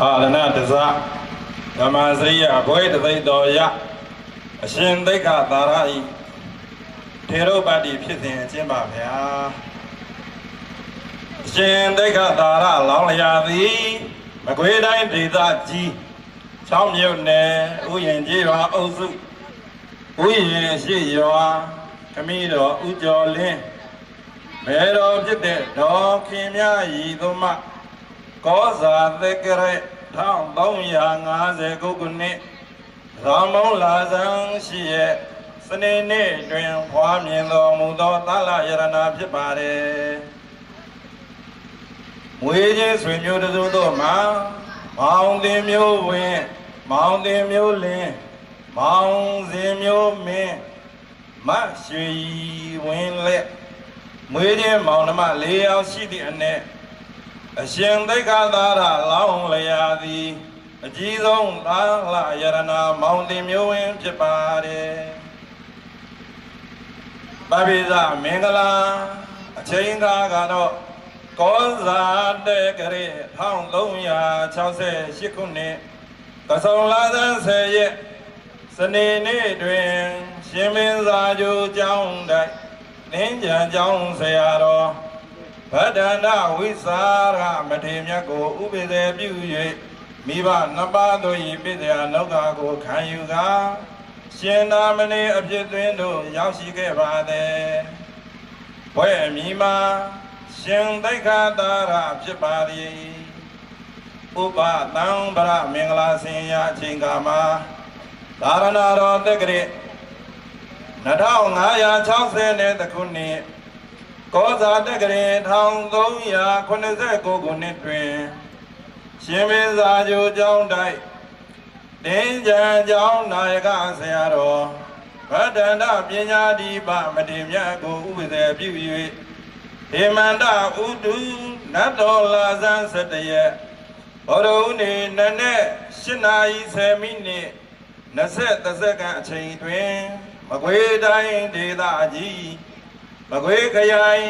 အာရဏတဇဓမ္မစရိယဘွေတသိတော်ယအရှင်သိက္ခာသာရဤထေရုပတ္တိဖြစ်စဉ်အချင်းပါဗျာအရှင်သိက္ခာသာရလောင်းလျာသည်မကွေးတိုင်းဒေသကြီးချောင်းမြုပ်နယ်ဥယျင်ကြီးရွာအုပ်စုဥယျင်ရှိရွာခမည်းတော်ဥကျော်လင်းမေတော်ဖြစ်တဲ့ဒေါ်ခင်မြရီသူမ ကောဇာသက်ကရက်1350ခုနှစ်ရာမုံလာဇန်ရှိရဲ့စနေနေ့တွင်ဖွားမြင်တော်မူသောသလယရနာဖြစ်ပါတယ်။မွေးခြင်းဆွေမျိုးတစုတို့မှာမောင်တင်မျိုးဝင်မောင်တင်မျိုးလင်းမောင်စင်မျိုးမင်းမရွှေဝင်လက်မွေးခြင်းမောင်နှမ၄ယောက်ရှိသည့်အနက် အရှင်သိက္ခာသာရလောင်းလျာသည်အကြီးဆုံးသာလယရနာမောင်တင်မျိုးဝင်ဖြစ်ပါတယ်ပပိဇမင်္ဂလာအချိန်ကားကတော့ကောဇာတဲ့ကရေ1368ခုနှစ်ကဆုံလာသန်း10ရက်စနေနေ့တွင် ရှင်မင်းသာကျိုးကျောင်းတိုက်နင်းကြံကျောင်းဆရာတော် ဗဒန္တဝိစာရမထေမြတ်ကိုဥပိ္ပေပြု၍မိဘနှစ်ပါးတို့၏ပိတ္တရာလောကကိုခံယူကာရှင်သာမဏေအဖြစ်သွင်းတို့ရောက်ရှိခဲ့ပါသည်ဘွဲ့အမိမှာရှင်သိက္ခာတာရဖြစ်ပါသည်ဥပသံဗရမင်္ဂလာစင်ရအချိန်ကာမှာသာရဏတော်တက္ကရေ2560နဲ့တခုနှစ် ကောဇာတက္ကရေ1389ခုနှစ်တွင်ရှင်မင်းသာကျိုကျောင်းတိုက်တင်းကြံကျောင်းနာယကဆရာတော်ဗဒ္ဒန္တပညာဒီပမထေမြတ်ကိုဥပဒေပြု၍ဟေမန္တဥတုနတ်တော်လာဇန်7ရက်ဘောရဦးနေနနဲ့8နာရီ10မိနစ်20စက္ကန့်အချိန်တွင် မကွေးတိုင်းဒေသကြီး မကွေးခရိုင်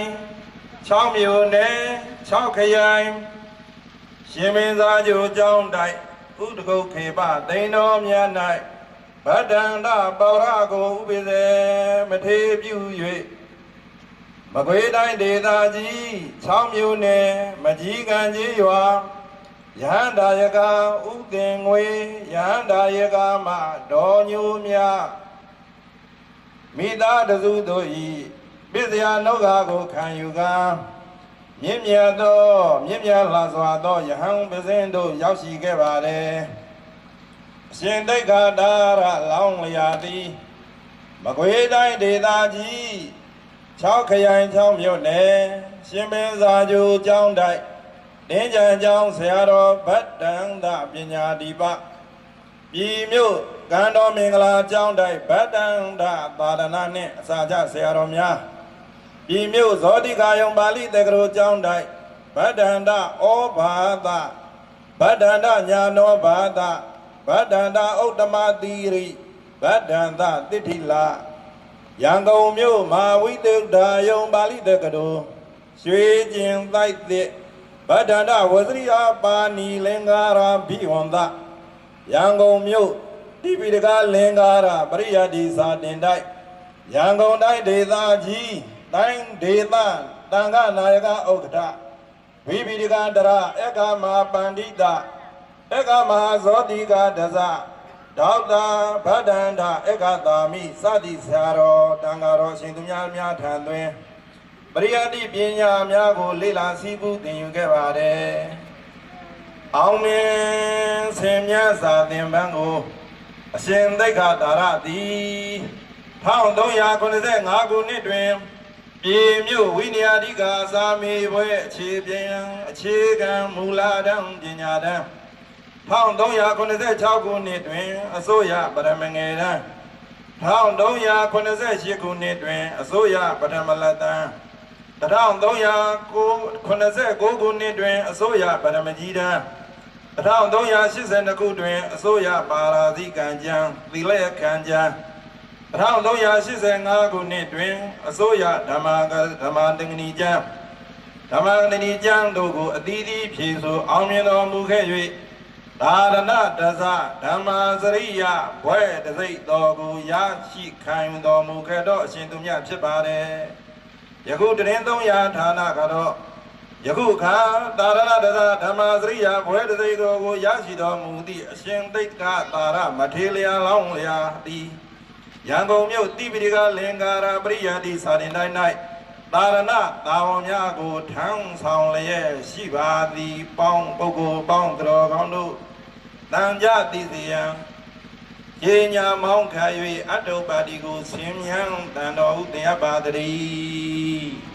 6မြို့နယ်6ခရိုင်ရှင်မင်းသားကျိုကျောင်းတိုက်ဥဒကုတ်ခေပသိန်းတော်မြတ်၌ဗဒ္ဒန္တပောရကိုဥပိစေမထေပြု၍မကွေးတိုင်းဒေသကြီး6မြို့နယ်မကြီးကံကြီးရွာယဟန္တာယကဥသင်ငွေယဟန္တာယကမဒေါ်ညိုမြတ်မိသားတစုတို့ဤ ပစ္စယနောကကိုခံယူကာမြင့်မြတ်သောမြင့်မြတ်လာစွာသောယဟန်ပဇင်းတို့ရောက်ရှိခဲ့ပါれအရှင်တိတ်္ခာဒါရလောင်းလျာသည်မကွေးတိုင်းဒေသကြီး6ခရိုင်6မြို့နယ်ရှင်မင်းစာကျူကျောင်းတိုက်တင်းကြံကျောင်းဆရာတော်ဗတ္တန္တပညာဒီပပြည်မြို့ကံတော်မင်္ဂလာကျောင်းတိုက်ဗတ္တန္တသာဒနာနှင့်အစာချဆရာတော်များ ပြည်မြို့ဇောတိကာယုံပါဠိတက္ကရိုကျောင်းတိုက်ဗတ္တန္တဩဘာသဗတ္တန္တညာနောဘာသဗတ္တန္တဥတ္တမသီရိဗတ္တန္တတိဋ္ဌိလရန်ကုန်မြို့မဟာဝိတုဒ္ဓါယုံပါဠိတက္ကရိုရွှေကျင်တိုက်သစ်ဗတ္တန္တဝဇရိယပါဏီလင်္ကာရာဘိဝန္တရန်ကုန်မြို့တိပိတကလင်္ကာရပရိယတ်ဒီစာတင်တိုက်ရန်ကုန်တိုင်းဒေသကြီး တိုင်းဒေသတန်ခနာယကဥက္ကဋ္ဌဝိပိတကတရအက္ခမဟာပန္တိတအက္ခမဟာဇောတိကဒဇဒေါက်တာဗဒ္ဒန္တအက္ခသာမိစသည်ဆရာတော်တန်ဃာတော်ရှင်သူများများထံတွင်ပရိယတ်တိပညာများကို လေ့လာစည်းပူးသင်ယူခဲ့ပါတယ်အောင်မြင်ဆင်မြတ်စာသင်ပန်းကိုအရှင်သိက္ခာတာရသည်1385ခုနှစ်တွင် ပြည်မြို့ဝိနည်းအဓိကစာမေဘွဲအခြေပြန်အခြေခံမူလာတံပညာတံ1386ခုနှစ်တွင်အစိုးရပရမငယ်တံ1388ခုနှစ်တွင် အစိုးရပထမလတံ1389ခုနှစ်တွင် အစိုးရပရမကြီးတံ1382ခုတွင် အစိုးရပါရာဇိကံကြံသီလယကံကြံ 1385ခုနှစ်တွင်အစိုးရဓမ္မကဓမ္မတင်္ဂနီကြံဓမ္မတင်္ဂနီကြံတို့ကိုအသီးသီးဖြည့်ဆိုအောင်မြင်တော်မူခဲ့၍ဒါရဏတဇဓမ္မာစရိယဘွဲတစိတ်တော်ကိုရရှိခံယူတော်မူခဲ့သောအရှင်သူမြတ်ဖြစ်ပါတယ်ယခုတရင်300ဌာနကတော့ယခုခါတာရဏတဇဓမ္မာစရိယဘွဲတစိတ်တော်ကိုရရှိတော်မူသည့်အရှင်သိက္ခာတာရမထေလျာလောင်းလျာသည် ရန်ကုန်မြို့တိပိဋကလင်္ကာရပရိယတိစာတင်တိုင်း၌တာရဏတာဝန်များကိုထမ်းဆောင်လျက်ရှိပါသည်ပေါင်းပုဂ္ဂိုလ်ပေါင်းတော်ကောင်းတို့တန်ကြတိစီယံရေညာမောင်းခါ၍အတုပ္ပါတိကိုဆင်းမြန်းတန်တော်ဟုတရားပါတည်း